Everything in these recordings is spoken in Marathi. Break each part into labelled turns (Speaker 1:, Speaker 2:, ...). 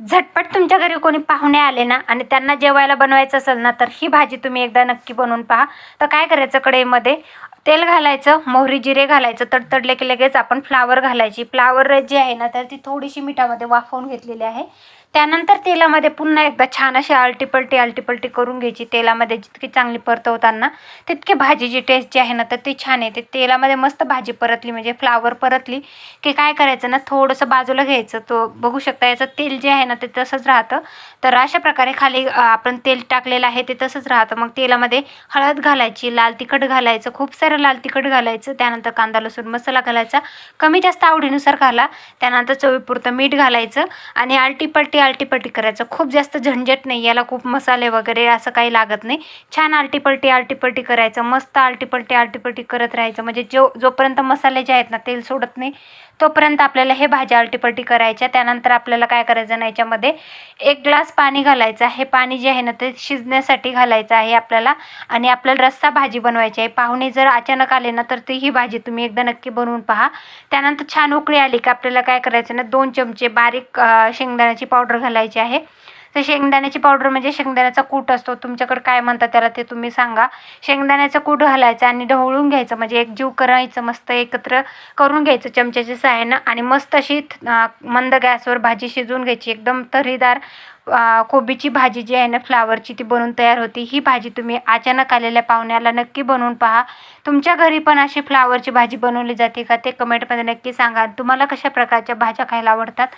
Speaker 1: झटपट तुमच्या घरी कोणी पाहुणे आले ना आणि त्यांना जेवायला बनवायचं असेल ना तर ही भाजी तुम्ही एकदा नक्की बनवून पहा. तर काय करायचं कढईमध्ये? तेल घालायचं मोहरी जिरे घालायचं तडतडले की लगेच आपण फ्लावर घालायची. फ्लावर जी आहे ना तर ती थोडीशी मिठामध्ये वाफवून घेतलेली आहे. त्यानंतर तेलामध्ये पुन्हा एकदा छान अशी आलटीपलटी आलटीपलटी करून घ्यायची. तेलामध्ये जितकी चांगली परतवताना तितकी भाजीची टेस्ट जी आहे ना तर ती छान येते. तेलामध्ये मस्त भाजी परतली म्हणजे फ्लावर परतली की काय करायचं ना थोडंसं बाजूला घ्यायचं. तो बघू शकता याचं तेल जे आहे ना ते तसंच राहतं. तर अशा प्रकारे खाली आपण तेल टाकलेलं आहे ते तसंच राहतं. मग तेलामध्ये हळद घालायची लाल तिखट घालायचं खूप सारं लाल तिखट घालायचं. त्यानंतर कांदा लसूण मसाला घालायचा. कमी जास्त आवडीनुसार घाला. त्यानंतर चवीपुरतं मीठ घालायचं आणि आलटीपलटी आलटीपलटी करायचं. खूप जास्त झंझट नाही. याला खूप मसाले वगैरे असं काही लागत नाही. छान आलटीपलटी आलटीपलटी करायचं. मस्त आलटीपलटी आलटीपलटी करत राहायचं. म्हणजे जो जोपर्यंत मसाले जे आहेत ना तेल सोडत नाही तोपर्यंत आपल्याला हे भाज्या आलटीपलटी करायच्या. त्यानंतर आपल्याला काय करायचं नाही ह्याच्यामध्ये एक ग्लास पाणी घालायचं आहे. पाणी जे आहे ना ते शिजण्यासाठी घालायचं आहे आपल्याला. आणि आपल्याला रस्सा भाजी बनवायची आहे. पाहुणे जर अचानक आले ना तर ती ही भाजी तुम्ही एकदा नक्की बनवून पहा. त्यानंतर छान उकळी आली की आपल्याला काय करायचं ना दोन चमचे बारीक शेंगदाण्याची पावडर घालायची आहे. तर शेंगदाण्याची पावडर म्हणजे शेंगदाण्याचा कूट असतो. तुमच्याकडे काय म्हणतात त्याला ते तुम्ही सांगा. शेंगदाण्याचा कूट घालायचा आणि ढवळून घ्यायचं. म्हणजे एक जीव करायचं मस्त एकत्र करून घ्यायचं चमच्याच्या सहाय्यानं. आणि मस्त अशी मंद गॅसवर भाजी शिजवून घ्यायची. एकदम तर्रीदार कोबीची भाजी जी आहे ना फ्लावरची ती बनवून तयार होती. ही भाजी तुम्ही अचानक आलेल्या पाहुण्याला नक्की बनवून पहा. तुमच्या घरी पण अशी फ्लावरची भाजी बनवली जाते का? ते कमेंटमध्ये नक्की सांगा. तुम्हाला कशा प्रकारच्या भाज्या खायला आवडतात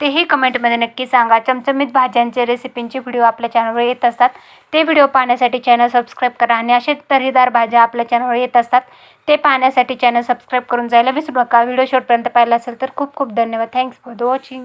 Speaker 1: तेही कमेंटमध्ये नक्की सांगा. चमचमीत भाज्यांचे रेसिपींचे व्हिडिओ आपल्या चॅनलवर येत असतात. ते व्हिडिओ पाहण्यासाठी चॅनल सबस्क्राईब करा. आणि असे तऱ्हेदार भाज्या आपल्या चॅनलवर येत असतात ते पाहण्यासाठी चॅनल सबस्क्राईब करून जायला विसरू नका. व्हिडिओ शेवटपर्यंत पाहिला असेल तर खूप खूप धन्यवाद. Thanks for the watching